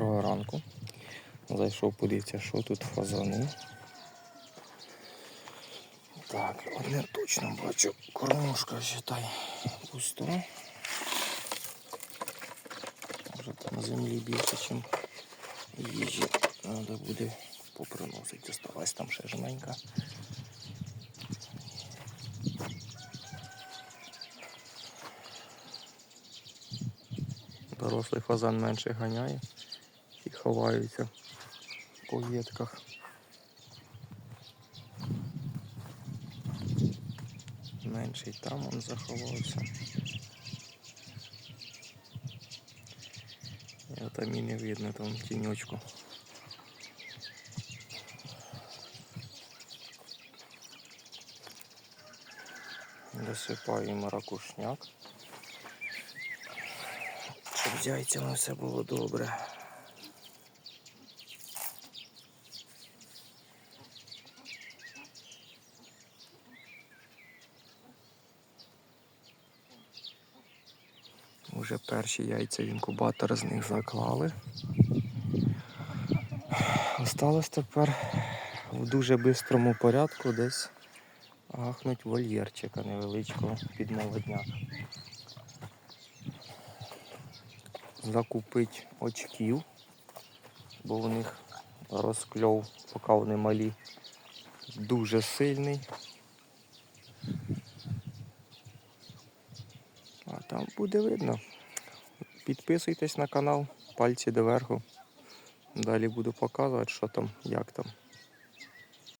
Доброго ранку. Зайшов подивитися, що тут фазани. Так, одне точно бачу. Кормушка, считай, пуста. Може там землі більше, ніж їжі. Треба буде поприносити. Осталась там ще жменька. Дорослий фазан менше ганяє і ховаються по ветках. Менший там он заховався. Я там і не видно, там тіньочку. Досипаємо ракушняк. Щоб з яйцями все було добре. Уже перші яйця в інкубатор з них заклали. Осталось тепер в дуже бистрому порядку десь гахнуть вольєрчика невеличкого під молодняк. Закупить очків, бо у них розкльов, поки вони малі, дуже сильний. А там буде видно. Підписуйтесь на канал, пальці доверху. Далі буду показувати, що там, як там.